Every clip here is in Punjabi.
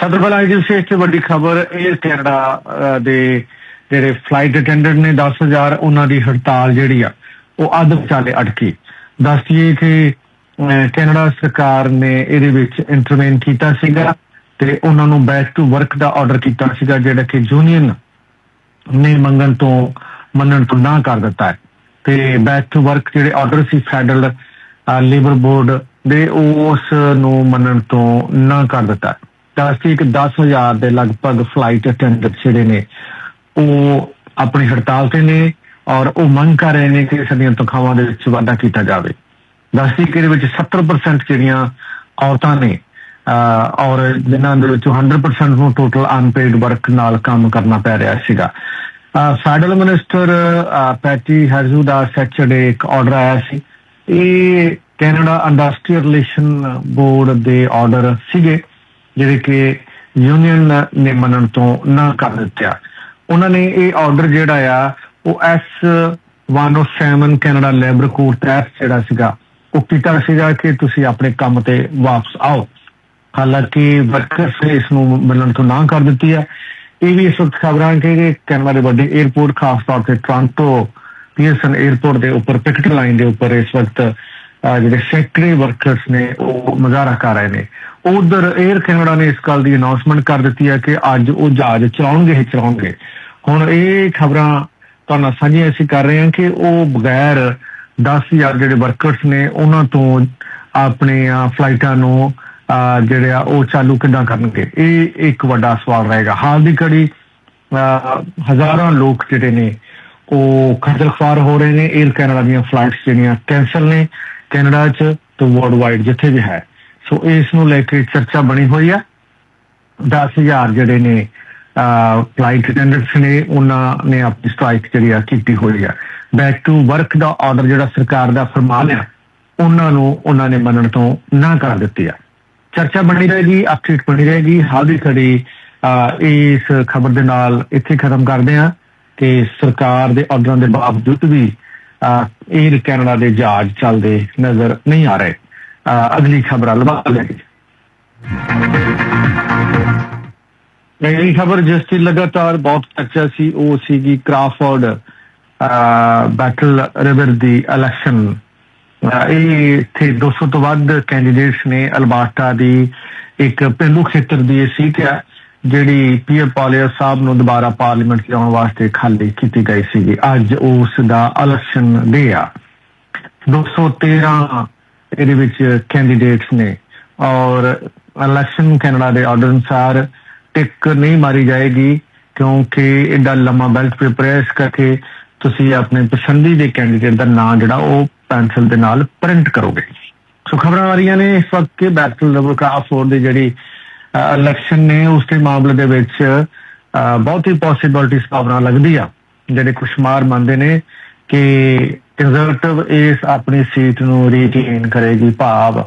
ਸਭ ਤੋਂ ਪਹਿਲਾਂ ਜੀ ਸੇ ਵੱਡੀ ਖਬਰ 에ਅਰ ਕੈਨੇਡਾ ਦੇ ਜਿਹੜੇ ਫਲਾਈਟ ਅਟੈਂਡੈਂਟ ਨੇ 10000 ਉਹਨਾਂ ਦੀ ਹੜਤਾਲ ਜਿਹੜੀ ਆ, ਉਹ ਅੱਧ ਵਿਚਾਲੇ ਅਟਕੀ। ਦੱਸਈਏ ਕਿ ਕੈਨੇਡਾ ਸਰਕਾਰ ਨੇ ਇਹਦੇ ਵਿੱਚ ਇੰਟਰਵੈਨ ਕੀਤਾ ਸੀਗਾ ਤੇ ਉਹਨਾਂ ਨੂੰ ਬੈਕ ਟੂ ਵਰਕ ਦਾ ਆਰਡਰ ਕੀਤਾ ਸੀਗਾ, ਜਿਹੜਾ ਕਿ ਯੂਨੀਅਨ ਨੇ ਮੰਗਣ ਤੋਂ, ਮੰਨਣ ਤੋਂ ਨਾ ਕਰ ਦਿੱਤਾ ਹੈ। ਤੇ ਬੈਕ ਟੂ ਵਰਕ ਜਿਹੜੇ ਆਰਡਰ ਸੀ ਫੈਡਰਲ ਲੇਬਰ ਬੋਰਡ ਦੇ ਉਸ ਨੂੰ ਮੰਨਣ ਤੋਂ ਨਾ ਕਰ ਦਿੱਤਾ ਦੱਸਦੀ ਕਿ 10000 ਦੇ ਲਗਭਗ ਫਲਾਈਟ ਅਟੈਂਡੈਂਟ ਜਿਹੜੇ ਨੇ, ਉਹ ਆਪਣੀ ਹੜਤਾਲ ਤੇ ਨੇ ਔਰ ਉਹ ਮੰਗ ਕਰ ਰਹੇ ਨੇ ਕਿ ਸਾਡੀਆਂ ਤਨਖਾਹਾਂ ਦੇ ਵਿੱਚ ਵਾਧਾ ਕੀਤਾ ਜਾਵੇ। ਦੱਸਦੀ ਕਿ ਇਹਦੇ ਵਿੱਚ 70% ਜਿਹੜੀਆਂ ਔਰਤਾਂ ਨੇ ਔਰ ਜਿਨ੍ਹਾਂ ਦੇ ਵਿੱਚ 100% ਨੂੰ ਟੋਟਲ ਅਨਪੇਡ ਵਰਕ ਨਾਲ ਕੰਮ ਕਰਨਾ ਪੈ ਰਿਹਾ ਸੀਗਾ। ਫੈਡਰਲ ਮਿਨਿਸਟਰ ਪੈਟੀ ਹਰਜੂ ਦਾ ਸੈਚਰਡੇ ਇੱਕ ਆਰਡਰ ਆਇਆ ਸੀ। ਇਹ ਕੈਨੇਡਾ ਇੰਡਸਟਰੀਅਲ ਰਿਲੇਸ਼ਨ ਬੋਰਡ ਦੇ ਆਰਡਰ ਸੀਗੇ। ਜਿਹੜੇ ਕਿ ਯੂਨੀਅਨ ਨੇ ਮੰਨਣ ਤੋਂ ਨਾ ਕਰ ਦਿੱਤਾ ਉਹਨਾਂ ਨੇ ਇਹ ਆਰਡਰ ਜਿਹੜਾ ਆ, ਉਹ ਐਸ 107 ਕੈਨੇਡਾ ਲੇਬਰ ਕੋਡ ਤਹਿਤ ਜਿਹੜਾ ਸੀਗਾ, ਉਹ ਕੀਤਾ ਸੀਗਾ ਕਿ ਤੁਸੀਂ ਆਪਣੇ ਕੰਮ ਤੇ ਵਾਪਸ ਆਓ। ਹਾਲਾਂਕਿ ਵਰਕਰਸ ਨੇ ਇਸ ਨੂੰ ਮਿਲਣ ਤੋਂ ਨਾ ਕਰ ਦਿੱਤੀ ਹੈ ਇਹ ਵੀ ਇਸ ਵਕਤ ਖਬਰਾਂ ਕਿ ਕੈਨੇਡਾ ਦੇ ਵੱਡੇ 에ਅਰਪੋਰਟ ਖਾਸ ਤੌਰ ਤੇ ਟ੍ਰਾਂਟੋ ਪੀਅਰਸਨ 에ਅਰਪੋਰਟ ਦੇ ਉੱਪਰ ਪਿਕਟ ਲਾਈਨ ਦੇ ਉੱਪਰ ਇਸ ਵਕਤ ਜਿਹੜੇ ਸੈਕਟਰੀ ਵਰਕਰਸ ਨੇ, ਉਹ ਮਜ਼ਾਰਾ ਕਰ ਰਹੇ ਨੇ। ਉਧਰ 에ਅਰ ਕੈਨੇਡਾ ਨੇ ਇਸ ਗੱਲ ਦੀ ਅਨਾਉਂਸਮੈਂਟ ਕਰ ਦਿੱਤੀ ਹੈ ਕਿ ਅੱਜ ਉਹ ਜਹਾਜ਼ ਚਲਾਉਣਗੇ, ਹੀ ਚਲਾਉਣਗੇ। ਹੁਣ ਇਹ ਖਬਰਾਂ ਤੁਹਾਨੂੰ ਸਾਂਝੀਆਂ ਅਸੀਂ ਕਰ ਰਹੇ ਹਾਂ ਕਿ ਉਹ ਬਗੈਰ 10000 ਜਿਹੜੇ ਵਰਕਰਸ ਨੇ, ਉਹਨਾਂ ਤੋਂ ਆਪਣੇ ਫਲਾਈਟਾਂ ਨੂੰ ਜਿਹੜੇ ਆ, ਉਹ ਚਾਲੂ ਕਿੱਦਾਂ ਕਰਨਗੇ? ਇਹ ਇੱਕ ਵੱਡਾ ਸਵਾਲ ਰਹੇਗਾ। ਹਾਲ ਦੀ ਘੜੀ ਹਜ਼ਾਰਾਂ ਲੋਕ ਜਿਹੜੇ ਨੇ, ਉਹ ਖੱਜਲ ਖਵਾਰ ਹੋ ਰਹੇ ਨੇ। 에ਅਰ ਕੈਨੇਡਾ ਦੀਆਂ ਫਲਾਈਟਸ ਜਿਹੜੀਆਂ ਕੈਨਸਲ ਨੇ। ਕੈਨੇਡਾ 'ਚ ਤੇ ਵਰਲਡ ਵਾਈਡ ਜਿੱਥੇ ਵੀ ਹੈ। ਸੋ ਇਸ ਨੂੰ ਲੈ ਕੇ ਚਰਚਾ ਬਣੀ ਹੋਈ ਹੈ। 10000 ਜਿਹੜੇ ਨੇ ਫਲਾਈਟ ਅਟੈਂਡੈਂਟਸ ਨੇ, ਉਹਨਾਂ ਨੇ ਆਪਣੀ ਸਟ੍ਰਾਈਕ ਜਿਹੜੀ ਆ ਕੀਤੀ ਹੋਈ ਹੈ ਬੈਕ ਟੂ ਵਰਕ ਦਾ ਆਰਡਰ ਜਿਹੜਾ ਸਰਕਾਰ ਦਾ ਫਰਮਾਨ ਹੈ ਉਹਨਾਂ ਨੂੰ ਉਹਨਾਂ ਨੇ ਮੰਨਣ ਤੋਂ ਨਾ ਕਰ ਦਿੱਤੀ ਆ। ਚਰਚਾ ਬਣੀ ਰਹੇਗੀ ਅਪਡੇਟ ਬਣੀ ਰਹੇਗੀ। ਹਾਲ ਦੀ ਘੜੀ ਇਸ ਖਬਰ ਦੇ ਨਾਲ ਇੱਥੇ ਖਤਮ ਕਰਦੇ ਹਾਂ ਕਿ ਸਰਕਾਰ ਦੇ ਆਰਡਰਾਂ ਦੇ ਬਾਵਜੂਦ ਵੀ 에ਅਰ ਕੈਨੇਡਾ ਦੇ ਜਹਾਜ਼ ਚੱਲਦੇ ਨਜ਼ਰ ਨਹੀਂ ਆ ਰਹੇ। ਅਗਲੀ ਖਬਰ ਲਵਾ ਲੈਂਗੇ ਅਗਲੀ ਖਬਰ ਜਿਸ ਦੀ ਲਗਾਤਾਰ ਬਹੁਤ ਚਰਚਾ ਸੀ, ਉਹ ਸੀਗੀ ਕ੍ਰਾਫੋਰਡ ਬੈਟਲ ਰਿਵਰ ਦੀ ਇਲੈਕਸ਼ਨ ਇਹ ਤੇ 200 ਤੋਂ ਵੱਧ ਕੈਂਡੀਡੇਟਸ ਨੇ ਅਲਬਰਟਾ ਦੀ ਇੱਕ ਪਿੰਡੂ ਖੇਤਰ ਦੀ ਸੀਟ ਹੈ। ਜਿਹੜੀ ਪੀਅਰ ਪਾਲੀਆ ਸਾਹਿਬ ਨੂੰ ਦੁਬਾਰਾ ਪਾਰਲੀਮੈਂਟ ਚ ਵਾਸਤੇ ਖਾਲੀ ਕੀਤੀ ਗਈ ਸੀ ਅੱਜ ਉਸ ਦਾ ਇਲੈਕਸ਼ਨ ਡੇ ਆ। 213 ਇਹਦੇ ਵਿੱਚ ਕੈਂਡੀਡੇਟਸ ਨੇ ਔਰ ਇਲੈਕਸ਼ਨ ਕੈਨੇਡਾ ਦੇ ਆਰਡਰ ਅਨੁਸਾਰ ਟਿਕ ਨਹੀਂ ਮਾਰੀ ਜਾਏਗੀ ਕਿਉਂਕਿ ਇਹਦਾ ਲੰਮਾ ਬੈਲਟ ਪੇਪਰ ਹੈ, ਇਸ ਕਰਕੇ ਤੁਸੀਂ ਆਪਣੇ ਪਸੰਦੀ ਦੇ ਕੈਂਡੀਡੇਟ ਦਾ ਨਾਮ ਜਿਹੜਾ ਉਹ ਪੈਨਸਲ ਦੇ ਨਾਲ ਪ੍ਰਿੰਟ ਕਰੋਗੇ। ਸੋ ਖਬਰਾਂ ਆ ਰਹੀਆਂ ਨੇ ਇਸ ਵਕਤ ਕਿ ਬੈਟਲ ਲੈਵਲ ਕਰਾਫੋਰਡ ਦੀ ਜਿਹੜੀ ਇਲੈਕਸ਼ਨ ਨੇ ਉਸ ਦੇ ਮਾਮਲੇ ਦੇ ਵਿੱਚ ਬਹੁਤ ਹੀ ਪੋਸਿਬਿਲਿਟੀਜ਼ ਭਾਵਨਾ ਲੱਗਦੀ ਆ। ਜਿਹੜੇ ਕੁਸ਼ਮਾਰ ਮੰਨਦੇ ਨੇ ਕਿ ਕੰਜ਼ਰਵੇਟਿਵ ਇਸ ਆਪਣੀ ਸੀਟ ਨੂੰ ਰੀਟੇਨ ਕਰੇਗੀ ਭਾਵ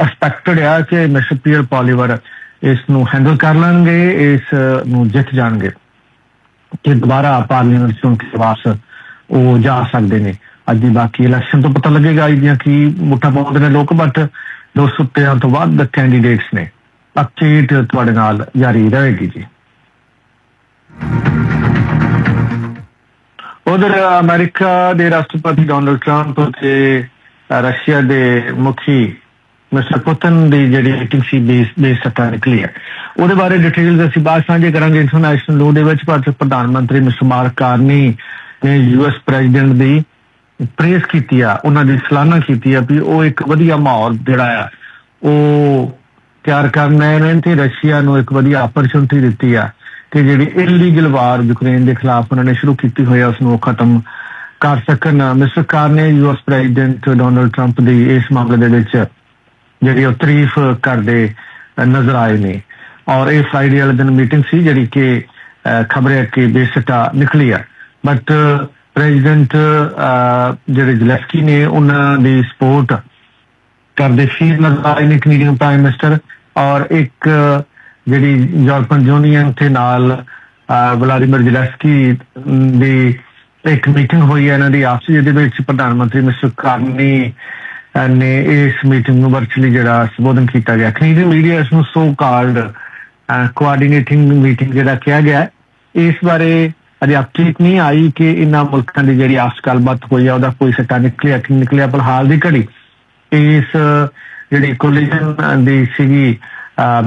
ਐਕਸਪੈਕਟਡ ਹੈ ਕਿ ਮਿਸਟਰ ਪੀਅਰ ਪੋਲੀਵਰ ਇਸ ਨੂੰ ਹੈਂਡਲ ਕਰ ਲੈਣਗੇ, ਇਸ ਨੂੰ ਜਿੱਤ ਜਾਣਗੇ। ਕਿ ਦੁਬਾਰਾ ਪਾਰਲੀਮੈਂਟ ਚੋਣ ਕੇ ਵਾਸ ਉਹ ਜਾ ਸਕਦੇ ਨੇ। ਅੱਜ ਦੀ ਬਾਕੀ ਇਲੈਕਸ਼ਨ ਤੋਂ ਪਤਾ ਲੱਗੇਗਾ ਇਹਦੀਆਂ ਕੀ ਮੁੱਠਾ ਪਾਉਂਦੇ ਨੇ ਲੋਕ ਬਟ 213 ਤੋਂ ਵੱਧ ਕੈਂਡੀਡੇਟਸ ਨੇ। ਅਪਡੇਟ ਤੁਹਾਡੇ ਨਾਲ ਜਾਰੀ ਰਹੇਗੀ ਜੀ। ਉਧਰ ਅਮਰੀਕਾ ਦੇ ਰਾਸ਼ਟਰਪਤੀ ਡੋਨਲਡ ਟਰੰਪ ਤੇ ਰਸ਼ੀਆ ਦੇ ਮੁਖੀ ਮਿਸਟਰ ਪੁਤਨ ਦੀ ਜਿਹੜੀ ਮੀਟਿੰਗ ਸੀ, ਬੇਸ ਬੇਸ ਸੱਤਾ ਨਿਕਲੀ ਹੈ। ਉਹਦੇ ਬਾਰੇ ਡਿਟੇਲਸ ਅਸੀਂ ਬਾਅਦ ਸਾਂਝੇ ਕਰਾਂਗੇ। ਇੰਟਰਨੈਸ਼ਨਲ ਲੋ ਦੇ ਵਿੱਚ ਭਾਰਤ ਪ੍ਰਧਾਨ ਮੰਤਰੀ ਮਿਸਟਰ ਮਾਰਕ ਕਾਰਨੀ ਨੇ ਯੂਐਸ ਪ੍ਰੈਜ਼ੀਡੈਂਟ ਦੀ ਪ੍ਰੇਸ ਕੀਤੀ ਆ, ਉਹਨਾਂ ਦੀ ਸਲਾਹਨਾ ਕੀਤੀ ਆ ਵੀ ਉਹ ਇੱਕ ਵਧੀਆ ਮਾਹੌਲ ਜਿਹੜਾ ਆ, ਉਹ ਤਿਆਰ ਕਰਨਾ ਨੇ ਤੇ ਰਸ਼ੀਆ ਨੂੰ ਇੱਕ ਵਧੀਆ ਅਪਰਚੂਨਿਟੀ ਦਿੱਤੀ ਆ ਕਿ ਜਿਹੜੀ ਇਲੀਗਲ ਵਾਰ ਯੂਕਰੇਨ ਦੇ ਖਿਲਾਫ ਉਹਨਾਂ ਨੇ ਸ਼ੁਰੂ ਕੀਤੀ ਹੋਈ ਆ ਉਸ ਨੂੰ ਖਤਮ ਕਰ ਸਕਣ। ਮਿਸਟਰ ਕਾਰ ਨੇ ਯੂਐਸ ਪ੍ਰੈਜ਼ੀਡੈਂਟ ਡੋਨਲਡ ਟਰੰਪ ਦੀ ਇਸ ਮਾਮਲੇ ਦੇ ਵਿੱਚ ਜਿਹੜੀ ਉਹ ਤਾਰੀਫ ਕਰਦੇ ਨਜ਼ਰ ਆਏ ਨੇ। ਔਰ ਇਹ ਫਰਾਈਡੇ ਵਾਲੇ ਦਿਨ ਮੀਟਿੰਗ ਸੀ ਜਿਹੜੀ ਕਿ ਖਬਰੇ ਕਿ ਬੇਸਟਾ ਨਿਕਲੀ ਆ। ਬਟ ਪ੍ਰੈਜ਼ੀਡੈਂਟ ਜਿਹੜੇ ਜ਼ਲੈਸਕੀ ਨੇ ਉਹਨਾਂ ਦੀ ਸਪੋਰਟ ਕਰਦੇ ਫੀਲ ਨਜ਼ਰ ਨੇ ਕੈਨੇਡੀਅਨ ਪ੍ਰਾਈਮ ਮਿਨਿਸਟਰ ਔਰ ਇੱਕ, ਜਿਹੜੀ ਯੂਰਪੀਅਨ ਯੂਨੀਅਨ ਤੇ ਨਾਲ ਵਲਾਦੀਮੀਰ ਜ਼ਲੈਸਕੀ ਦੀ ਇੱਕ ਮੀਟਿੰਗ ਹੋਈ ਹੈ, ਇਹਨਾਂ ਦੀ ਆਪਸੀ, ਜਿਹਦੇ ਵਿੱਚ ਪ੍ਰਧਾਨ ਮੰਤਰੀ ਮਿਸਟਰ ਕਾਰਨੀ ਨੇ ਇਸ ਮੀਟਿੰਗ ਨੂੰ ਵਰਚੁਅਲੀ ਜਿਹੜਾ ਸੰਬੋਧਨ ਕੀਤਾ ਗਿਆ। ਕੈਨੇਡੀਅਨ ਮੀਡੀਆ ਇਸ ਨੂੰ ਸੋ ਕਾਲਡ ਕੋਆਰਡੀਨੇਟਿੰਗ ਮੀਟਿੰਗ ਜਿਹੜਾ ਕਿਹਾ ਗਿਆ ਇਸ ਬਾਰੇ ਅਜੇ ਅਪਡੇਟ ਨਹੀਂ ਆਈ ਕਿ ਇਹਨਾਂ ਮੁਲਕਾਂ ਦੀ ਜਿਹੜੀ ਆਪਸ ਗੱਲਬਾਤ ਹੋਈ ਆ, ਉਹਦਾ ਕੋਈ ਸਿੱਟਾ ਨਿਕਲਿਆ ਕਿ ਨਿਕਲਿਆ ਪਰ ਹਾਲ ਦੀ ਘੜੀ ਇਸ ਜਿਹੜੀ ਕੋਲੀਜਨ ਦੀ ਸੀਗੀ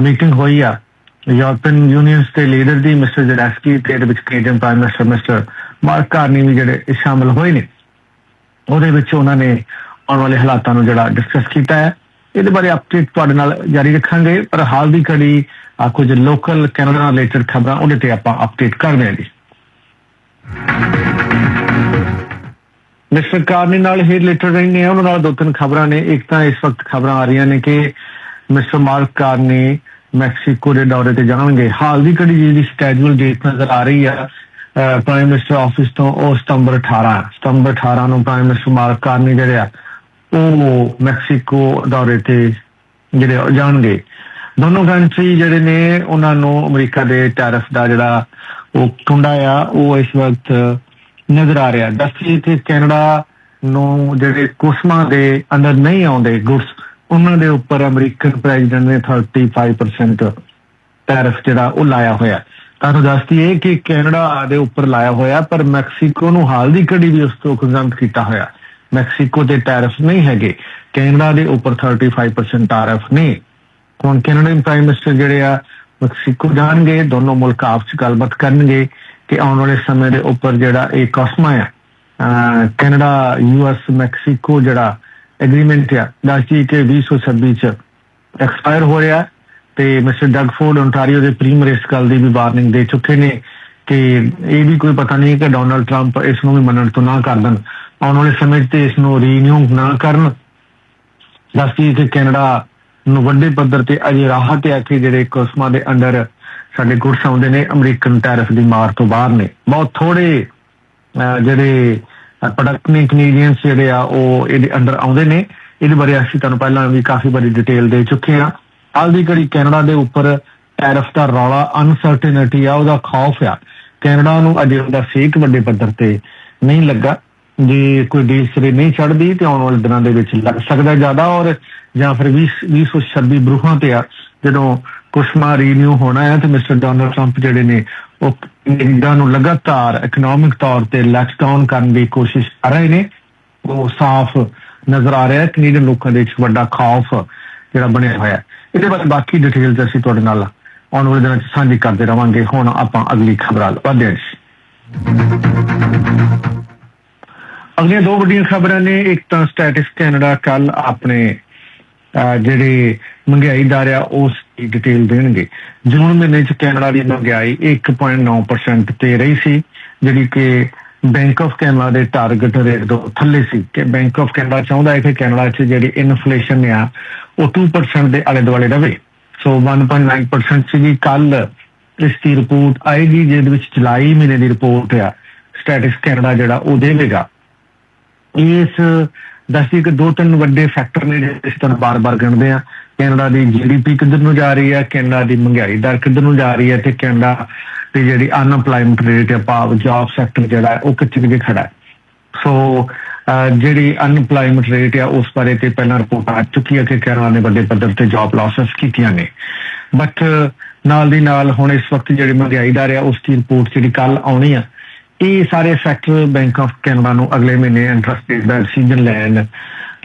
ਮੀਟਿੰਗ ਹੋਈ ਆ ਯੂਰਪੀਅਨ ਯੂਨੀਅਨ ਦੇ ਲੀਡਰ ਦੀ ਮਿਸਟਰ ਜੈਲੈਸਕੀ ਤੇ ਇਹਦੇ ਵਿੱਚ Canadian prime minister mister Mark Carney ਵੀ ਜਿਹੜੇ ਸ਼ਾਮਲ ਹੋਏ ਨੇ। ਉਹਦੇ ਵਿੱਚ ਉਹਨਾਂ ਨੇ ਆਉਣ ਵਾਲੇ ਹਾਲਾਤਾਂ ਨੂੰ ਜਿਹੜਾ ਡਿਸਕਸ ਕੀਤਾ ਹੈ। ਇਹਦੇ ਬਾਰੇ ਅਪਡੇਟ ਤੁਹਾਡੇ ਨਾਲ ਜਾਰੀ ਰੱਖਾਂਗੇ, ਪਰ ਹਾਲ ਦੀ ਘੜੀ ਆ ਕੁਝ ਲੋਕਲ ਕੈਨੇਡਾ ਨਾਲ ਰਿਲੇਟਡ ਖਬਰਾਂ, ਉਹਦੇ ਤੇ ਆਪਾਂ ਅਪਡੇਟ ਕਰਦੇ ਹਾਂ ਜੀ। ਮਿਸਟਰ ਕਾਰਨੀ ਨਾਲ ਹੀ ਰਿਲੇਟਡ ਰਹਿੰਦੇ ਆ। ਉਹਨਾਂ ਨਾਲ ਦੋ ਤਿੰਨ ਖਬਰਾਂ ਨੇ। ਇੱਕ ਤਾਂ ਇਸ ਵਕਤ ਖਬਰਾਂ ਆ ਰਹੀਆਂ ਨੇ ਕਿ ਮਿਸਟਰ ਮਾਰਕ ਕਾਰਨੀ ਮੈਕਸੀਕੋ ਦੇ ਦੌਰੇ ਤੇ ਜਾਣਗੇ। ਹਾਲ ਦੀ ਘੜੀ ਜਿਹਦੀ ਸਕੇਜੂਲ ਡੇਟ ਨਜ਼ਰ ਆ ਰਹੀ ਆ ਪ੍ਰਾਈਮ ਮਿਨਿਸਟਰ ਆਫਿਸ ਤੋਂ, ਉਹ ਸਤੰਬਰ 18 ਸਤੰਬਰ 18 ਨੂੰ ਪ੍ਰਾਈਮ ਮਿਨਿਸਟਰ ਮਾਰਕ ਕਾਰਨੀ ਜਿਹੜੇ ਆ, ਉਹ ਮੈਕਸੀਕੋ ਦੌਰੇ ਤੇ ਜਿਹੜੇ ਜਾਣਗੇ। ਦੋਨੋਂ ਕੰਟਰੀ ਜਿਹੜੇ ਨੇ, ਉਹਨਾਂ ਨੂੰ ਅਮਰੀਕਾ ਦੇ ਟੈਰਿਫ ਦਾ ਜਿਹੜਾ ਉਹ ਟੁੰਡਾ ਆ, ਉਹ ਇਸ ਵਕਤ ਨਜ਼ਰ ਆ ਰਿਹਾ। ਦੱਸੀ ਕਿ ਕੈਨੇਡਾ ਨੂੰ ਜਿਹੜੇ ਕੁਸਮਾਂ ਦੇ ਅੰਦਰ ਨਹੀਂ ਆਉਂਦੇ ਗੁੱਡਸ ਉਹਨਾਂ ਦੇ ਉੱਪਰ ਅਮਰੀਕਨ ਪ੍ਰੈਜ਼ੀਡੈਂਟ ਨੇ 35% ਟੈਰਿਫ ਜਿਹੜਾ ਉਹ ਲਾਇਆ ਹੋਇਆ। ਤੁਹਾਨੂੰ ਦੱਸਦੀ ਹੈ ਕਿ ਕੈਨੇਡਾ ਦੇ ਉੱਪਰ ਲਾਇਆ ਹੋਇਆ, ਪਰ ਮੈਕਸੀਕੋ ਨੂੰ ਹਾਲ ਦੀ ਘੜੀ ਵੀ ਉਸ ਤੋਂ ਕੰਜ਼ੰਟ ਕੀਤਾ ਹੋਇਆ। ਮੈਕਸੀਕੋ ਦੇ ਟੈਰਿਫ ਨਹੀਂ ਹੈਗੇ। ਕੈਨੇਡਾ ਦੇ ਉੱਪਰ 35% ਟੈਰਿਫ ਨਹੀਂ ਹੁਣ ਕੈਨੇਡੀਅਨ ਪ੍ਰਾਈਮ ਮਿਨਿਸਟਰ ਜਿਹੜੇ ਆ ਮੈਕਸੀਕੋ ਜਾਣਗੇ, ਦੋਨੋਂ ਮੁਲਕ ਆਪਸ ਵਿੱਚ ਗੱਲਬਾਤ ਕਰਨਗੇ ਕਿ ਆਉਣ ਵਾਲੇ ਸਮੇਂ ਦੇ ਉੱਪਰ ਜਿਹੜਾ ਇਹ ਕਸਮਾ ਹੈ ਅਹ ਕੈਨੇਡਾ ਯੂਐਸ ਮੈਕਸੀਕੋ ਜਿਹੜਾ ਐਗਰੀਮੈਂਟ ਆ, ਦੱਸੀ ਕਿ 2026 ਚ ਐਕਸਪਾਇਰ ਹੋ ਰਿਹਾ ਤੇ ਮਿਸਟਰ ਡਗਫੋਰਡ ਓਨਟਾਰੀਓ ਦੇ ਪ੍ਰੀਮੀਅਰ ਇਸ ਗੱਲ ਦੀ ਵੀ ਵਾਰਨਿੰਗ ਦੇ ਚੁੱਕੇ ਨੇ ਕਿ ਇਹ ਵੀ ਕੋਈ ਪਤਾ ਨਹੀਂ ਕਿ ਡੋਨਲਡ ਟਰੰਪ ਇਸ ਨੂੰ ਵੀ ਮੰਨਣ ਤੋਂ ਨਾ ਕਰ ਦੇਣ। ਆਉਣ ਵਾਲੇ ਸਮੇਂ 'ਚ ਤੇ ਇਸ ਨੂੰ ਰੀਨਿਊ ਨਾ ਕਰਨ। ਦੱਸੀ ਕਿ ਕੈਨੇਡਾ ਨੂੰ ਵੱਡੇ ਪੱਧਰ ਤੇ ਅਜੇ ਰਾਹਤ ਹੈ ਕਿ ਜਿਹੜੇ ਕਸਮਾਂ ਦੇ ਅੰਡਰ ਸਾਡੇ ਗੁੱਡਸ ਆਉਂਦੇ ਨੇ, ਅਮਰੀਕਨ ਟੈਰਿਫ ਦੀ ਮਾਰ ਤੋਂ ਬਾਹਰ ਨੇ। ਬਹੁਤ ਥੋੜੇ ਜਿਹੜੇ ਪ੍ਰੋਡਕਟ ਨੇ ਕੈਨੇਡੀਅਨਸ ਜਿਹੜੇ ਆ, ਉਹ ਇਹਦੇ ਅੰਡਰ ਆਉਂਦੇ ਨੇ। ਇਹਦੇ ਬਾਰੇ ਅਸੀਂ ਤੁਹਾਨੂੰ ਪਹਿਲਾਂ ਵੀ ਕਾਫੀ ਵਾਰੀ ਡਿਟੇਲ ਦੇ ਚੁੱਕੇ ਹਾਂ। ਹਾਲ ਦੀ ਘੜੀ ਕੈਨੇਡਾ ਦੇ ਉੱਪਰ ਟੈਰਿਫ ਦਾ ਰੌਲਾ ਅਨਸਰਟਨਿਟੀ ਆ, ਉਹਦਾ ਖੌਫ ਆ। ਕੈਨੇਡਾ ਨੂੰ ਅਜੇ ਉਹਦਾ ਸੇਕ ਵੱਡੇ ਪੱਧਰ ਤੇ ਨਹੀਂ ਲੱਗਾ। ਜੇ ਕੋਈ ਡੀਲ ਸਿਰੇ ਨਹੀਂ ਚੜਦੀ ਤੇ ਆਉਣ ਵਾਲੇ ਦਿਨਾਂ ਦੇ ਵਿੱਚ ਲੱਗ ਸਕਦਾ ਜ਼ਿਆਦਾ ਔਰ ਜਾਂ ਫਿਰ 20 2026 ਬਰੂਹਾਂ ਤੇ ਆ, ਜਦੋਂ ਕੁਸ਼ਮਾ ਰੀਨਿਊ ਹੋਣਾ ਹੈ ਤੇ ਮਿਸਟਰ ਡੋਨਲਡ ਟਰੰਪ ਜਿਹੜੇ ਨੇ, ਉਹ ਕੈਨੇਡਾ ਨੂੰ ਲਗਾਤਾਰ ਇਕਨੋਮਿਕ ਤੌਰ ਤੇ ਲੈਕਡਾਊਨ ਕਰਨ ਦੀ ਕੋਸ਼ਿਸ਼ ਕਰ ਰਹੇ ਨੇ, ਉਹ ਸਾਫ਼ ਨਜ਼ਰ ਆ ਰਿਹਾ ਹੈ ਕੈਨੇਡੀਅਨ ਲੋਕਾਂ ਦੇ ਵਿੱਚ ਵੱਡਾ ਖੌਫ ਜਿਹੜਾ ਬਣਿਆ ਹੋਇਆ ਹੈ। ਇਹਦੇ ਬਾਰੇ ਬਾਕੀ ਡਿਟੇਲਸ ਅਸੀਂ ਤੁਹਾਡੇ ਨਾਲ ਆਉਣ ਵਾਲੇ ਦਿਨਾਂ 'ਚ ਸਾਂਝੀ ਕਰਦੇ ਰਵਾਂਗੇ। ਹੁਣ ਆਪਾਂ ਅਗਲੀ ਖਬਰਾਂ ਵਧਦੇ ਹਾਂ ਅਗਲੀਆਂ ਦੋ ਵੱਡੀਆਂ ਖਬਰਾਂ ਨੇ, ਇੱਕ ਤਾਂ ਸਟੈਟਿਸ ਕੈਨੇਡਾ ਕੱਲ ਆਪਣੇ ਜਿਹੜੇ ਮਹਿੰਗਾਈ ਦਰ ਆ ਉਸ ਦੀ ਡਿਟੇਲ ਦੇਣਗੇ। ਜੂਨ ਮਹੀਨੇ ਚ ਕੈਨੇਡਾ ਦੀ ਮਹਿੰਗਾਈ 1.9% ਤੇ ਰਹੀ ਸੀ, ਜਿਹੜੀ ਕਿ ਬੈਂਕ ਆਫ ਕੈਨੇਡਾ ਦੇ ਟਾਰਗੇਟ ਰੇਟ ਤੋਂ ਥੱਲੇ ਸੀ। ਕਿ ਬੈਂਕ ਆਫ ਕੈਨੇਡਾ ਚਾਹੁੰਦਾ ਹੈ ਕਿ ਕੈਨੇਡਾ 'ਚ ਜਿਹੜੀ ਇਨਫਲੇਸ਼ਨ ਆ, ਉਹ 2% ਦੇ ਆਲੇ ਦੁਆਲੇ ਰਵੇ ਸੋ 1.9% ਸੀਗੀ ਕੱਲ ਇਸ ਦੀ ਰਿਪੋਰਟ ਆਏਗੀ, ਜਿਹਦੇ ਵਿੱਚ ਜੁਲਾਈ ਮਹੀਨੇ ਦੀ ਰਿਪੋਰਟ ਆ। ਸਟੈਟਿਸ ਕੈਨੇਡਾ ਜਿਹੜਾ, ਉਹ ਦੇਵੇਗਾ। ਇਸ ਦੱਸੀ ਕਿ ਦੋ ਤਿੰਨ ਵੱਡੇ ਫੈਕਟਰ ਨੇ ਜਿਹੜੇ ਇਸ ਤਰ੍ਹਾਂ ਬਾਰ-ਬਾਰ ਗਿਣਦੇ ਆ ਕੈਨੇਡਾ ਦੀ ਜੀਡੀਪੀ ਕਿੱਧਰ ਨੂੰ ਜਾ ਰਹੀ ਹੈ ਕੈਨੇਡਾ ਦੀ ਮਹਿੰਗਾਈ ਦਰ ਕਿੱਧਰ ਨੂੰ ਜਾ ਰਹੀ ਹੈ ਤੇ ਕੈਨੇਡਾ ਦੀ ਜਿਹੜੀ ਅਨਪਲਾਈਮੈਂਟ ਰੇਟ ਹੈ ਭਾਵ ਜੌਬ ਸੈਕਟਰ ਜਿਹੜਾ ਉਹ ਕਿੱਥੇ ਕਿੱਥੇ ਖੜਾ ਹੈ। ਸੋ ਅਹ, ਜਿਹੜੀ ਅਨਪਲਾਈਮੈਂਟ ਰੇਟ ਹੈ ਉਸ ਬਾਰੇ ਤੇ ਪਹਿਲਾਂ ਰਿਪੋਰਟ ਆ ਚੁੱਕੀ ਹੈ ਕਿ ਕੈਨੇਡਾ ਨੇ ਵੱਡੇ ਪੱਧਰ ਤੇ ਜੌਬ ਲਾਸਸ ਕੀਤੀਆਂ ਨੇ। ਬਟ ਨਾਲ ਦੀ ਨਾਲ ਹੁਣ ਇਸ ਵਕਤ ਜਿਹੜੀ ਮਹਿੰਗਾਈ ਦਰ ਹੈ ਉਸ ਦੀ ਰਿਪੋਰਟ ਜਿਹੜੀ ਕੱਲ ਆਉਣੀ ਆ ਇਹ ਸਾਰੇ ਫੈਕਟਰ ਬੈਂਕ ਆਫ ਕੈਨੇਡਾ ਨੂੰ ਅਗਲੇ ਮਹੀਨੇ ਇੰਟਰਸਟ ਰੇਟ ਦਾ ਡਿਸੀਜਨ ਲੈਣ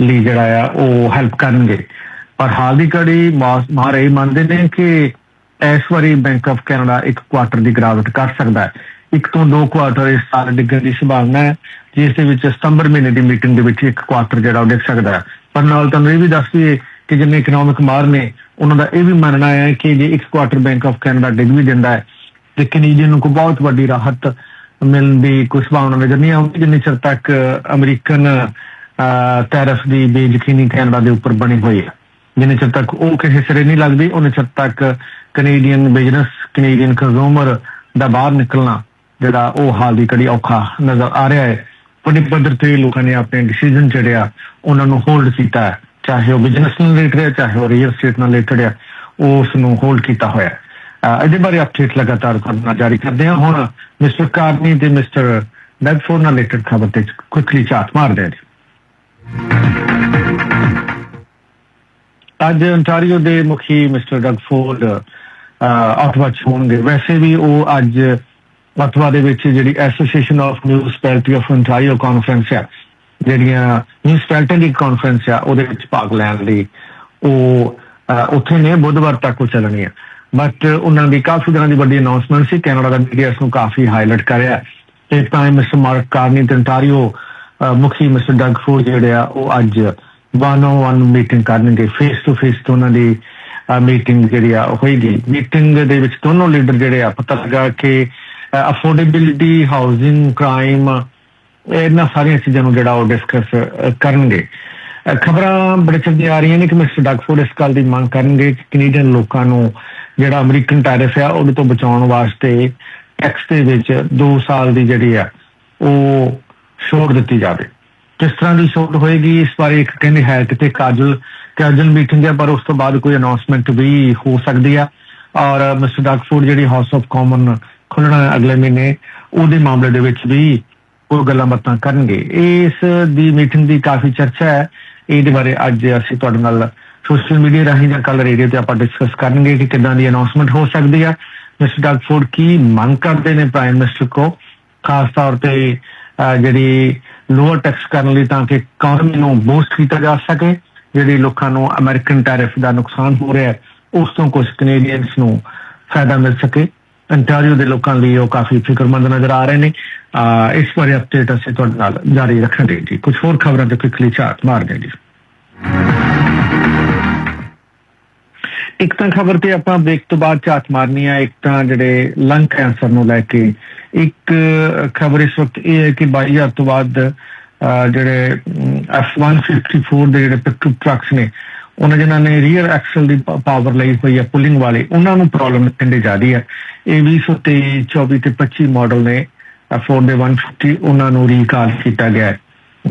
ਲਈ ਜਿਹੜਾ ਆ, ਉਹ ਹੈਲਪ ਕਰਨਗੇ। ਪਰ ਹਾਲ ਦੀ ਘੜੀ ਮਾਰੇ ਇਹ ਮੰਨਦੇ ਨੇ ਕਿ ਇਸ ਵਾਰੀ ਬੈਂਕ ਆਫ ਕੈਨੇਡਾ ਇੱਕ ਕੁਆਟਰ ਦੀ ਗਿਰਾਵਟ ਕਰ ਸਕਦਾ ਹੈ। ਇੱਕ ਤੋਂ ਦੋ ਕੁਆਟਰ ਇਸ ਸਾਲ ਡਿੱਗਣ ਦੀ ਸੰਭਾਵਨਾ ਹੈ, ਜਿਸ ਦੇ ਵਿੱਚ ਸਤੰਬਰ ਮਹੀਨੇ ਦੀ ਮੀਟਿੰਗ ਦੇ ਵਿੱਚ ਇੱਕ ਕੁਆਟਰ ਜਿਹੜਾ ਉਹ ਡਿੱਗ ਸਕਦਾ ਹੈ। ਪਰ ਨਾਲ ਤੁਹਾਨੂੰ ਇਹ ਵੀ ਦੱਸ ਦਈਏ ਕਿ ਜਿੰਨੇ ਇਕਨੋਮਿਕ ਮਾਰ ਨੇ, ਉਹਨਾਂ ਦਾ ਇਹ ਵੀ ਮੰਨਣਾ ਹੈ ਕਿ ਜੇ ਇੱਕ ਕੁਆਟਰ ਬੈਂਕ ਆਫ ਕੈਨੇਡਾ ਡਿੱਗ ਵੀ ਦਿੰਦਾ ਹੈ, ਤੇ ਕੈਨੇਡੀਅਨ ਨੂੰ ਕੋਈ ਬਹੁਤ ਵੱਡੀ ਰਾਹਤ ਮਿਲਣ ਦੀ ਕੋਈ ਸੰਭਾਵਨਾ ਨਜ਼ਰ ਨਹੀਂ ਆਉਂਦੀ, ਜਿੰਨੇ ਚਿਰ ਤੱਕ ਅਮਰੀਕਨ ਟੈਰਿਫ ਦੀ ਬੇਯਕੀਨੀ ਕੈਨੇਡਾ ਦੇ ਉੱਪਰ ਬਣੀ ਹੋਈ ਹੈ। ਜਿੰਨੇ ਚਿਰ ਤੱਕ ਉਹ ਕਿਸੇ ਸਿਰੇ ਨਹੀਂ ਲੱਗਦੀ, ਉਹਨੇ ਚਿਰ ਤੱਕ ਕੈਨੇਡੀਅਨ ਬਿਜ਼ਨਸ ਕੈਨੇਡੀਅਨ ਕੰਜ਼ੂਮਰ ਦਾ ਬਾਹਰ ਨਿਕਲਣਾ, ਜਿਹੜਾ ਉਹ ਹਾਲ ਦੀ ਕੜੀ ਔਖਾ ਨਜ਼ਰ ਆ ਰਿਹਾ ਹੈ। ਵੱਡੇ ਪੱਧਰ ਤੇ ਲੋਕਾਂ ਨੇ ਆਪਣੇ ਡਿਸੀਜਨ ਜਿਹੜੇ ਆ, ਉਹਨਾਂ ਨੂੰ ਹੋਲਡ ਕੀਤਾ ਚਾਹੇ ਉਹ ਬਿਜ਼ਨਸ ਨਾਲ ਰਿਲੇਟਡ ਹੈ, ਚਾਹੇ ਉਹ ਰੀਅਲ ਸਟੇਟ ਨਾਲ ਰਿਲੇਟਡ ਹੈ, ਉਸ ਨੂੰ ਹੋਲਡ ਕੀਤਾ ਹੋਇਆ ਇਹਦੇ ਬਾਰੇ ਅਪਡੇਟ ਲਗਾਤਾਰ ਕਰਨਾ ਜਾਰੀ ਕਰਦੇ ਹਾਂ। ਹੁਣ ਮਿਸਟਰ ਕਾਰਨੀ ਤੇ ਮਿਸਟਰ ਡੈਗਫੋਰ ਨਾਲ ਰਿਲੇਟਡ ਖਬਰ ਤੇ ਕੁਇਕਲੀ ਝਾਤ ਮਾਰਦੇ ਹਾਂ ਅੱਜ ontario ਦੇ ਮੁਖੀ ਮਿਸਟਰ ਡਗ ਆਟਵਾ ਹੋਣਗੇ। ਵੈਸੇ ਵੀ ਉਹ ਅੱਜ ਆਟਵਾ ਦੇ ਵਿੱਚ ਜਿਹੜੀ association of municipality of ontario conference ਹੈ ਜਿਹੜੀਆਂ ਮਿਊਨਿਸਪੈਲਿਟੀ ਦੀ ਕਾਨਫਰੰਸ ਆ, ਉਹਦੇ ਵਿੱਚ ਭਾਗ ਲੈਣ ਲਈ ਉਹ ਉੱਥੇ ਨੇ। ਬੁੱਧਵਾਰ ਤੱਕ ਉਹ ਚੱਲਣੀ ਹੈ ਬਟ uh, ਉਹਨਾਂ ਦੀ ਕਾਫੀ ਤਰ੍ਹਾਂ ਦੀ ਵੱਡੀ ਅਨਾਉਂਸਮੈਂਟ ਸੀ। ਕੈਨੇਡਾ ਦਾ ਮੀਡੀਆ ਇਸ ਨੂੰ ਕਾਫੀ ਹਾਈਲਾਈਟ ਕਰਿਆ ਤੇ ਤਾਂ ਮਿਸਟਰ ਮਾਰਕ ਕਾਰਨੀ ਤੇ ontario ਮੁਖੀ ਮਿਸਟਰ ਡਗ ਫੋਰਡ ਜਿਹੜੇ ਆ, ਉਹ ਅੱਜ ਵਨ ਔਨ ਵਨ ਮੀਟਿੰਗ ਕਰਨਗੇ। ਫੇਸ ਟੂ ਫੇਸ ਤੋਂ ਉਹਨਾਂ ਦੀ ਮੀਟਿੰਗ ਜਿਹੜੀ ਆ ਹੋਏਗੀ। ਮੀਟਿੰਗ ਦੇ ਵਿੱਚ ਦੋਨੋਂ ਲੀਡਰ ਜਿਹੜੇ ਆ, ਪਤਾ ਲੱਗਾ ਕਿ ਅਫੋਰਡੇਬਿਲਿਟੀ ਹਾਊਸਿੰਗ ਕ੍ਰਾਈਮ ਇਹਨਾਂ ਸਾਰੀਆਂ ਚੀਜ਼ਾਂ ਨੂੰ ਜਿਹੜਾ ਉਹ ਡਿਸਕਸ ਕਰਨਗੇ। ਖਬਰਾਂ ਬੜੇ ਚੱਲਦੀਆਂ ਆ ਰਹੀਆਂ ਨੇ ਕਿ ਮਿਸਟਰ ਡਗਫੋਰਡ ਇਸ ਗੱਲ ਦੀ ਮੰਗ ਕਰਨਗੇ ਕਿ ਕੈਨੇਡੀਅਨ ਲੋਕਾਂ ਨੂੰ ਜਿਹੜਾ ਅਮਰੀਕਨ ਟੈਰਿਫ ਆ, ਉਹਦੇ ਤੋਂ ਬਚਾਉਣ ਵਾਸਤੇ ਟੈਕਸ ਦੇ ਵਿੱਚ 2 ਸਾਲ ਦੀ ਜਿਹੜੀ ਆ, ਉਹ ਛੋਟ ਦਿੱਤੀ ਜਾਵੇ। ਕਿਸ ਤਰ੍ਹਾਂ ਦੀ ਛੋਟ ਹੋਏਗੀ, ਇਸ ਬਾਰੇ ਇੱਕ ਕਹਿੰਦੇ ਹੈ ਕਿਤੇ ਕਾਜਲ ਕਾਜਲ ਮੀਟਿੰਗ ਹੈ ਪਰ ਉਸ ਤੋਂ ਬਾਅਦ ਕੋਈ ਅਨਾਉਂਸਮੈਂਟ ਵੀ ਹੋ ਸਕਦੀ ਆ। ਔਰ ਮਿਸਟਰ ਡਗਫੋਰਡ ਜਿਹੜੀ ਹਾਊਸ ਆਫ ਕਾਮਨ ਖੁੱਲਣਾ ਅਗਲੇ ਮਹੀਨੇ, ਉਹਦੇ ਮਾਮਲੇ ਦੇ ਵਿੱਚ ਵੀ ਉਹ ਗੱਲਾਂ ਬਾਤਾਂ ਕਰਨਗੇ। ਇਸ ਦੀ ਮੀਟਿੰਗ ਦੀ ਕਾਫੀ ਚਰਚਾ ਹੈ। ਇਹਦੇ ਬਾਰੇ ਅੱਜ ਅਸੀਂ ਤੁਹਾਡੇ ਨਾਲ ਸੋਸ਼ਲ ਮੀਡੀਆ ਰਾਹੀਂ ਜਾਂ ਕੱਲ ਰੇਡੀਓ ਤੇ ਆਪਾਂ ਡਿਸਕਸ ਕਰਨਗੇ ਕਿ ਕਿੱਦਾਂ ਦੀ ਅਨਾਉਂਸਮੈਂਟ ਹੋ ਸਕਦੀ ਹੈ ਮਿਸਟਰ ਡਗਫੋਰਡ ਕੀ ਮੰਗ ਕਰਦੇ ਨੇ ਪ੍ਰਾਈਮ ਮਿਨਿਸਟਰ ਕੋ ਖਾਸ ਤੌਰ ਤੇ ਜਿਹੜੀ ਲੋਅਰ ਟੈਕਸ ਕਰਨ ਲਈ ਤਾਂ ਕਿ ਇਕਨੋਮੀ ਨੂੰ ਬੂਸਟ ਕੀਤਾ ਜਾ ਸਕੇ, ਜਿਹੜੀ ਲੋਕਾਂ ਨੂੰ ਅਮਰੀਕਨ ਟੈਰਿਫ ਦਾ ਨੁਕਸਾਨ ਹੋ ਰਿਹਾ ਹੈ, ਉਸ ਤੋਂ ਕੁਝ ਕੈਨੇਡੀਅਨਸ ਨੂੰ ਫਾਇਦਾ ਮਿਲ ਸਕੇ। ਅੰਟਾਰੀਓ ਦੇ ਲੋਕਾਂ ਲਈ ਉਹ ਕਾਫੀ ਫਿਕਰਮੰਦ ਨਜ਼ਰ ਆ ਰਹੇ ਨੇ। ਇਸ ਬਾਰੇ ਅਪਡੇਟ ਅਸੀਂ ਤੁਹਾਡੇ ਨਾਲ ਜਾਰੀ ਰੱਖਾਂਗੇ ਜੀ। ਕੁਝ ਹੋਰ ਖਬਰਾਂ ਤੇ ਕੁਇਕਲੀ ਝਾਤ ਮਾਰਦੇ ਜੀ। ਇੱਕ ਤਾਂ ਖਬਰ ਤੇ ਆਪਾਂ ਬ੍ਰੇਕ ਤੋਂ ਬਾਅਦ ਝਾਤ ਮਾਰਨੀ ਆ। ਇੱਕ ਤਾਂ ਜਿਹੜੇ ਲੰਗ ਕੈਂਸਰ ਨੂੰ ਲੈ ਕੇ। ਇੱਕ ਖਬਰ ਇਸ ਵਕਤ ਇਹ ਹੈ ਕਿ 22000 ਤੋਂ ਬਾਅਦ ਜਿਹੜੇ F154 ਦੇ ਜਿਹੜੇ ਪਿਕਅਪ ਟਰੱਕਸ ਨੇ ਉਹਨਾਂ ਜਿਨ੍ਹਾਂ ਨੇ ਰੀਅਰ ਐਕਸਲ ਦੀ ਪਾਵਰ ਲਈ ਹੋਈ ਹੈ ਪੁਲਿੰਗ ਵਾਲੇ, ਉਹਨਾਂ ਨੂੰ ਪ੍ਰੋਬਲਮ ਟੰਡੇ ਜਾ ਹੈ। ਇਹ 2023 24 ਤੇ 25 ਮਾਡਲ ਨੇ Ford ਦੇ 150 ਉਹਨਾਂ ਨੂੰ ਰੀਕਾਲ ਕੀਤਾ ਗਿਆ ਹੈ।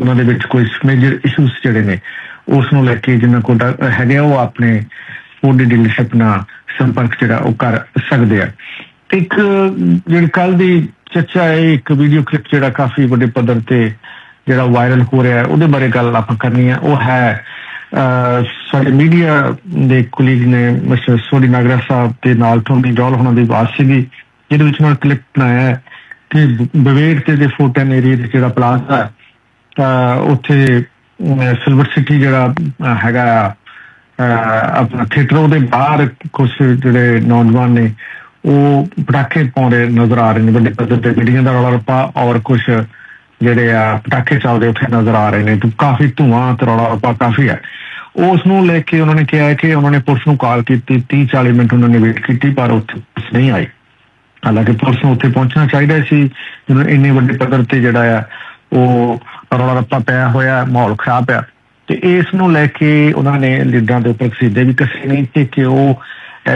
ਉਹਨਾਂ ਦੇ ਵਿੱਚ ਕੋਈ ਮੇਜਰ ਇਸ਼ੂਸ ਜਿਹੜੇ ਨੇ, ਉਸ ਨੂੰ ਲੈ ਕੇ ਜਿਨ੍ਹਾਂ ਕੋਲ ਹੈਗੇ ਉਹ ਆਪਣੇ ਫੋਰਡ ਦੀ ਡੀਲਰਸ਼ਿਪ ਨਾਲ ਸੰਪਰਕ ਜਿਹੜਾ ਉਹ ਕਰ ਸਕਦੇ ਆ। ਇੱਕ, ਜਿਹੜੀ ਕੱਲ ਦੀ ਚਰਚਾ ਹੈ, ਇੱਕ ਵੀਡੀਓ ਕਲਿੱਪ ਜਿਹੜਾ ਕਾਫੀ ਵੱਡੇ ਪੱਧਰ ਤੇ ਜਿਹੜਾ ਵਾਇਰਲ ਹੋ ਰਿਹਾ ਹੈ, ਉਹਦੇ ਬਾਰੇ ਗੱਲ ਆਪਾਂ ਕਰਨੀ ਹੈ। ਉਹ ਹੈ ਸਾਡੇ ਮੀਡੀਆ ਦੇ ਕੁਲੀਗ ਨੇ ਮਿਸਟਰ ਸੋਡੀ ਨਾਗਰਾ ਸਾਹਿਬ ਤੇ ਨਾਲ ਟੋਨੀ ਡੋਲ ਹੋਣਾ ਦੀ ਬਾਤ ਸੀਗੀ, ਜਿਹਦੇ ਵਿੱਚ ਉਹਨਾਂ ਕਲਿੱਪ ਬਣਾਇਆ ਕਿ ਬਵੇੜ ਤੇ ਦੇ ਫੋਟਨ ਏਰੀਆ ਦੇ ਜਿਹੜਾ ਪਲਾਜ਼ਾ ਹੈ ਉੱਥੇ ਸਿਲਵਰ ਸਿਟੀ ਜਿਹੜਾ ਹੈਗਾ ਆਪਣਾ ਥੀਏਟਰ ਉਹਦੇ ਬਾਹਰ ਕੁਝ ਜਿਹੜੇ ਨੌਜਵਾਨ ਨੇ, ਉਹ ਪਟਾਕੇ ਪਾਉਂਦੇ ਨਜ਼ਰ ਆ ਰਹੇ ਨੇ, ਵੱਡੇ ਪੱਧਰ ਤੇ ਗੱਡੀਆਂ ਦਾ ਰੌਲਾ ਰੱਪਾ ਔਰ ਕੁਝ ਜਿਹੜੇ ਆ ਪਟਾਕੇ ਚੱਲਦੇ ਉੱਥੇ ਨਜ਼ਰ ਆ ਰਹੇ ਨੇ, ਤੇ ਕਾਫੀ ਧੂਆਂ ਤੇ ਰੌਲਾ ਰੱਪਾ ਕਾਫੀ ਹੈ। ਉਸ ਨੂੰ ਲੈ ਕੇ ਉਹਨਾਂ ਨੇ ਕਿਹਾ ਕਿ ਉਹਨਾਂ ਨੇ ਪੁਲਿਸ ਨੂੰ ਕਾਲ ਕੀਤੀ 30 40 ਮਿੰਟ ਉਹਨਾਂ ਨੇ ਵੇਟ ਕੀਤੀ, ਪਰ ਉੱਥੇ ਪੁਲਿਸ ਨਹੀਂ ਆਈ। ਹਾਲਾਂਕਿ ਪੁਲਿਸ ਨੂੰ ਉੱਥੇ ਪਹੁੰਚਣਾ ਚਾਹੀਦਾ ਸੀ ਜਦੋਂ ਇੰਨੇ ਵੱਡੇ ਪੱਧਰ ਤੇ ਜਿਹੜਾ ਆ, ਉਹ ਰੌਲਾ ਰੱਪਾ ਪਿਆ ਹੋਇਆ, ਮਾਹੌਲ ਖਰਾਬ ਆ ਤੇ ਇਸ ਨੂੰ ਲੈ ਕੇ ਉਹਨਾਂ ਨੇ ਲੀਡਰਾਂ ਦੇ ਉੱਪਰ ਸਿੱਧੇ ਵੀ ਕਸੇ ਨਹੀਂ ਤੇ ਕਿ ਉਹ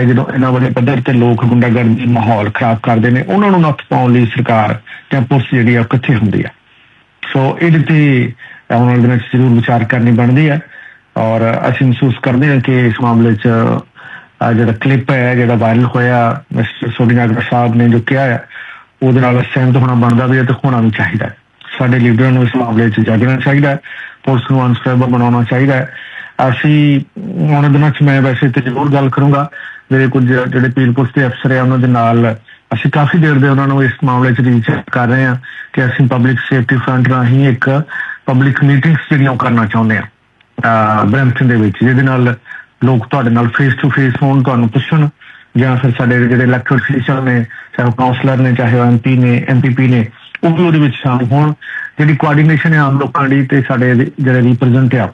ਜਦੋਂ ਇਹਨਾਂ ਵੱਡੇ ਪੱਧਰ ਤੇ ਲੋਕ ਗੁੰਡਾਗਰਦੀ ਮਾਹੌਲ ਖਰਾਬ ਕਰਦੇ ਨੇ, ਉਹਨਾਂ ਨੂੰ ਨੱਥ ਪਾਉਣ ਲਈ ਸਰਕਾਰ ਜਾਂ ਪੁਲਿਸ ਜਿਹੜੀ ਆ ਕਿੱਥੇ ਹੁੰਦੀ ਆ। ਸੋ ਇਹਦੇ ਤੇ ਉਹਨਾਂ ਦੇ ਵਿੱਚ ਜ਼ਰੂਰ ਵਿਚਾਰ ਕਰਨੀ ਬਣਦੀ ਹੈ ਔਰ ਅਸੀਂ ਮਹਿਸੂਸ ਕਰਦੇ ਹਾਂ ਕਿ ਇਸ ਮਾਮਲੇ 'ਚ ਜਿਹੜਾ ਕਲਿੱਪ ਹੈ, ਜਿਹੜਾ ਵਾਇਰਲ ਹੋਇਆ ਮਿਸਟਰ ਸੋਡੀਨਾਗਰ ਸਾਹਿਬ ਨੇ ਜੋ ਕਿਹਾ ਹੈ, ਉਹਦੇ ਨਾਲ ਸਹਿਮਤ ਹੋਣਾ ਬਣਦਾ ਵੀ ਹੈ ਤੇ ਹੋਣਾ ਵੀ ਚਾਹੀਦਾ ਸਾਡੇ ਲੀਡਰਾਂ ਨੂੰ ਇਸ ਮਾਮਲੇ 'ਚ ਜਾਗਣਾ ਚਾਹੀਦਾ ਪੁਲਿਸ ਨੂੰ ਅਨਸਟੇਬਲ ਬਣਾਉਣਾ ਚਾਹੀਦਾ ਹੈ। ਅਸੀਂ, ਉਹਨਾਂ ਦਿਨਾਂ 'ਚ ਮੈਂ ਵੈਸੇ ਤੇ ਜ਼ਰੂਰ ਗੱਲ ਕਰੂੰਗਾ ਜਿਹੜੇ ਕੁਝ ਜਿਹੜੇ ਪੀਰ ਪੁਲਿਸ ਦੇ ਅਫਸਰ ਆ ਉਹਨਾਂ ਦੇ ਨਾਲ ਅਸੀਂ ਕਾਫੀ ਦੇਰ ਦੇ ਉਹਨਾਂ ਨੂੰ ਇਸ ਮਾਮਲੇ 'ਚ ਰੀਚ ਕਰ ਰਹੇ ਹਾਂ ਕਿ ਅਸੀਂ ਪਬਲਿਕ ਸੇਫਟੀ ਫਰੰਟ ਰਾਹੀਂ ਇੱਕ ਪਬਲਿਕ ਮੀਟਿੰਗਸ ਜਿਹੜੀਆਂ ਕਰਨਾ ਚਾਹੁੰਦੇ ਹਾਂ। ਬ੍ਰੈਂਪਟਨ ਦੇ ਵਿੱਚ, ਜਿਹਦੇ ਨਾਲ ਲੋਕ ਤੁਹਾਡੇ ਨਾਲ ਫੇਸ ਟੂ ਫੇਸ ਹੋਣ, ਤੁਹਾਨੂੰ ਪੁੱਛਣ, ਜਾਂ ਫਿਰ ਸਾਡੇ ਜਿਹੜੇ ਇਲੈਕਟਡ ਅਫੀਸ਼ੀਅਲ ਨੇ, ਚਾਹੇ ਕਾਉਂਸਲਰ ਨੇ, ਚਾਹੇ ਐਮਪੀ ਨੇ ਐਮਪੀਪੀ ਨੇ, ਉਹ ਵੀ ਉਹਦੇ ਵਿੱਚ ਸ਼ਾਮਲ ਹੋਣ। ਜਿਹੜੀ ਕੋਆਰਡੀਨੇਸ਼ਨ ਹੈ ਆਮ ਲੋਕਾਂ ਦੀ ਤੇ ਸਾਡੇ ਜਿਹੜੇ ਰਿਪਰੈਜ਼ੈਂਟ ਆ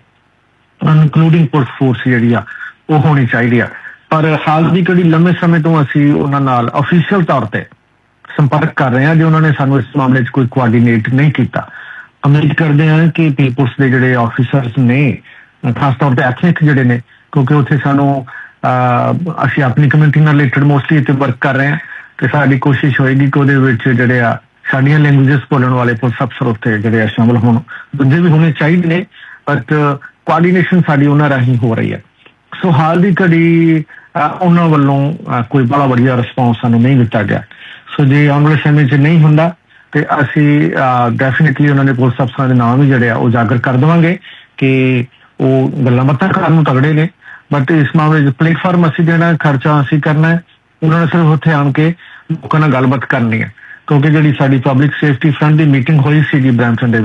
ਇਨਕਲੂਡਿੰਗ ਪੁਲਿਸ ਫੋਰਸ ਜਿਹੜੀ ਆ, ਉਹ ਹੋਣੀ ਚਾਹੀਦੀ ਆ। ਪਰ ਹਾਲ ਦੀ ਕੜੀ ਲੰਮੇ ਸਮੇਂ ਤੋਂ ਅਸੀਂ ਉਹਨਾਂ ਨਾਲ ਅਫੀਸ਼ੀਅਲ ਤੌਰ ਤੇ ਸੰਪਰਕ ਕਰ ਰਹੇ ਹਾਂ, ਜੇ ਉਹਨਾਂ ਨੇ ਸਾਨੂੰ ਇਸ ਮਾਮਲੇ 'ਚ ਕੋਈ ਕੋਆਰਡੀਨੇਟ ਨਹੀਂ ਕੀਤਾ। ਉਮੀਦ ਕਰਦੇ ਹਾਂ ਕਿ ਪੀਪਲਸ ਦੇ ਜਿਹੜੇ ਆਫੀਸਰਸ ਨੇ, ਖਾਸ ਤੌਰ ਤੇ ਐਥਨਿਕ ਜਿਹੜੇ ਨੇ, ਕਿਉਂਕਿ ਉੱਥੇ ਸਾਨੂੰ ਅਸੀਂ ਆਪਣੀ ਕਮਿਊਨਿਟੀ ਨਾਲ ਰਿਲੇਟਡ ਮੋਸਟਲੀ ਇੱਥੇ ਵਰਕ ਕਰ ਰਹੇ ਹਾਂ, ਤੇ ਸਾਡੀ ਕੋਸ਼ਿਸ਼ ਹੋਏਗੀ ਕਿ ਉਹਦੇ ਵਿੱਚ ਜਿਹੜੇ ਆ, ਸਾਡੀਆਂ ਲੈਂਗੁਏਜਸ ਬੋਲਣ ਵਾਲੇ ਪੁਲਿਸ ਅਫਸਰ ਉੱਥੇ ਜਿਹੜੇ ਆ ਸ਼ਾਮਲ ਹੋਣ। ਦੂਜੇ ਵੀ ਹੋਣੇ ਚਾਹੀਦੇ ਨੇ ਬਟ ਕੋਆਰਡੀਨੇਸ਼ਨ ਸਾਡੀ ਉਹਨਾਂ ਰਾਹੀਂ ਹੋ ਰਹੀ ਹੈ। ਸੋ ਹਾਲ ਦੀ ਘੜੀ ਉਹਨਾਂ ਵੱਲੋਂ ਕੋਈ ਬੜਾ ਵਧੀਆ ਰਿਸਪੌਂਸ ਸਾਨੂੰ ਨਹੀਂ ਦਿੱਤਾ ਗਿਆ। ਸੋ ਜੇ ਆਉਣ ਵਾਲੇ ਸਮੇਂ 'ਚ ਨਹੀਂ ਹੁੰਦਾ ਤੇ ਅਸੀਂ ਡੈਫੀਨਿਟਲੀ ਉਹਨਾਂ ਦੇ ਪੁਲਿਸ ਅਫਸਰਾਂ ਦੇ ਨਾਮ ਵੀ ਜਿਹੜੇ ਆ, ਉਹ ਜਾਗਰ ਕਰ ਦਵਾਂਗੇ ਕਿ ਉਹ ਗੱਲਾਂ ਬਾਤਾਂ ਕਰਨ ਨੂੰ ਤਗੜੇ ਨੇ। ਬਟ ਇਸ ਮਾਮਲੇ 'ਚ ਪਲੇਟਫਾਰਮ ਅਸੀਂ ਜਿਹੜਾ ਖਰਚਾ ਅਸੀਂ ਕਰਨਾ ਹੈ। ਉਹਨਾਂ ਨੇ ਸਿਰਫ ਉੱਥੇ ਆਣ ਕੇ ਲੋਕਾਂ ਨਾਲ ਗੱਲਬਾਤ ਕਰਨੀ ਹੈ। ਕਿਉਂਕਿ ਜਿਹੜੀ ਸਾਡੀ ਪਬਲਿਕ ਸੇਫਟੀ ਫਰੰਟ ਦੀ ਮੀਟਿੰਗ ਹੋਈ ਸੀਗੀ ਬ੍ਰੈਂਪਟਨ ਦੇ ਵਿੱਚ